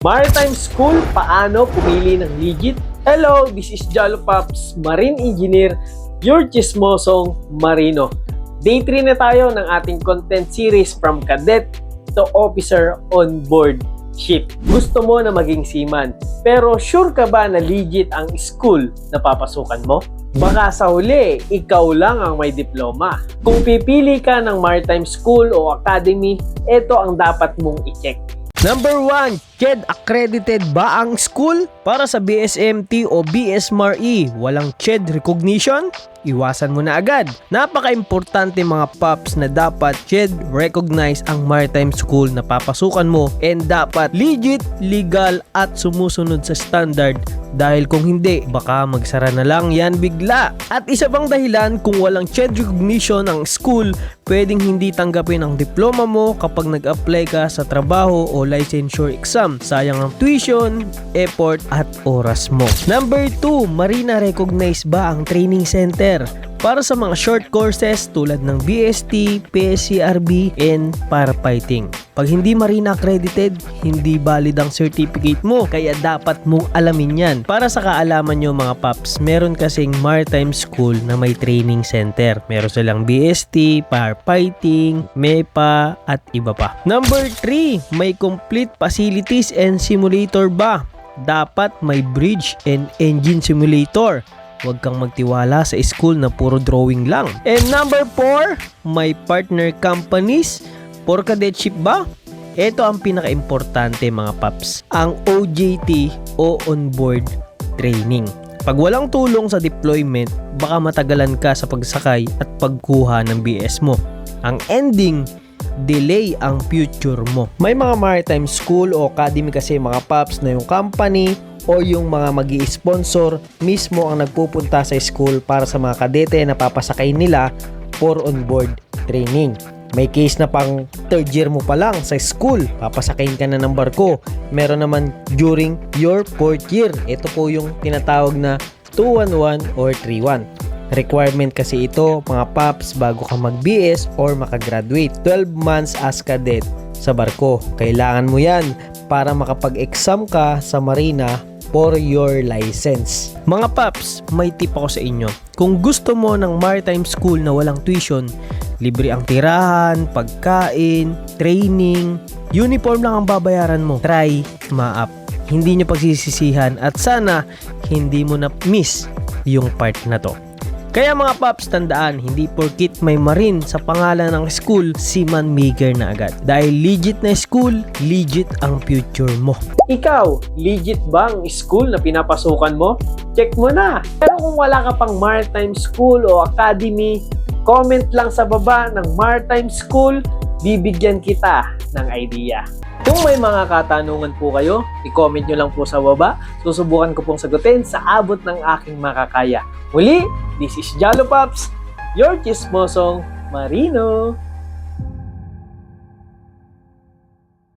Maritime School, paano pumili ng legit? Hello, this is Jalo Marine Engineer, your chismosong Marino. Day 3 na tayo ng ating content series from cadet to officer on board ship. Gusto mo na maging seaman, pero sure ka ba na legit ang school na papasukan mo? Baka sa huli, ikaw lang ang may diploma. Kung pipili ka ng maritime school o academy, ito ang dapat mong i-check. Number 1, CHED accredited ba ang school? Para sa BSMT o BSMRE, walang CHED recognition? Iwasan mo na agad. Napaka-importante mga paps na dapat CHED recognize ang maritime school na papasukan mo and dapat legit, legal at sumusunod sa standard dahil kung hindi, baka magsara na lang yan bigla. At isa pang dahilan kung walang CHED recognition ang school, pwedeng hindi tanggapin ang diploma mo kapag nag-apply ka sa trabaho o licensure exam. Sayang ang tuition, effort at oras mo. Number 2, Marina recognize ba ang training center? Para sa mga short courses tulad ng BST, PSCRB, and firefighting. Pag hindi Marina accredited, hindi valid ang certificate mo. Kaya dapat mong alamin yan. Para sa kaalaman nyo mga paps, meron kasing maritime school na may training center. Meron silang BST, firefighting, MEPA, at iba pa. Number 3, may complete facilities and simulator ba? Dapat may bridge and engine simulator. Huwag kang magtiwala sa school na puro drawing lang. And number 4, may partner companies for cadetship ba? Ito ang pinaka-importante mga paps, ang OJT o onboard training. Pag walang tulong sa deployment, baka matagalan ka sa pagsakay at pagkuha ng BS mo. Ang ending, delay ang future mo. May mga maritime school o academy kasi mga paps na yung company o yung mga mag sponsor mismo ang nagpupunta sa school para sa mga kadete na papasakay nila for onboard training. May case na pang third year mo pa lang sa school, papasakayin ka na ng barko. Meron naman during your fourth year. Ito po yung tinatawag na 211 or 31. Requirement kasi ito mga paps bago ka mag-BS or makagraduate. 12 months as cadet sa barko. Kailangan mo yan para makapag-exam ka sa marina for your license. Mga paps, may tip ako sa inyo. Kung gusto mo ng maritime school na walang tuition, libre ang tirahan, pagkain, training, uniform lang ang babayaran mo. Try ma-up. Hindi nyo pagsisisihan at sana hindi mo na miss yung part na to. Kaya mga paps, tandaan, hindi porkit may marin sa pangalan ng school, si man maker na agad. Dahil legit na school, legit ang future mo. Ikaw, legit ba ang school na pinapasukan mo? Check mo na! Pero kung wala ka pang maritime school o academy, comment lang sa baba ng maritime school, bibigyan kita ng idea. Kung may mga katanungan po kayo, i-comment nyo lang po sa baba. Susubukan ko pong sagutin sa abot ng aking makakaya. Muli, this is Jalo Pops, your chismosong Marino.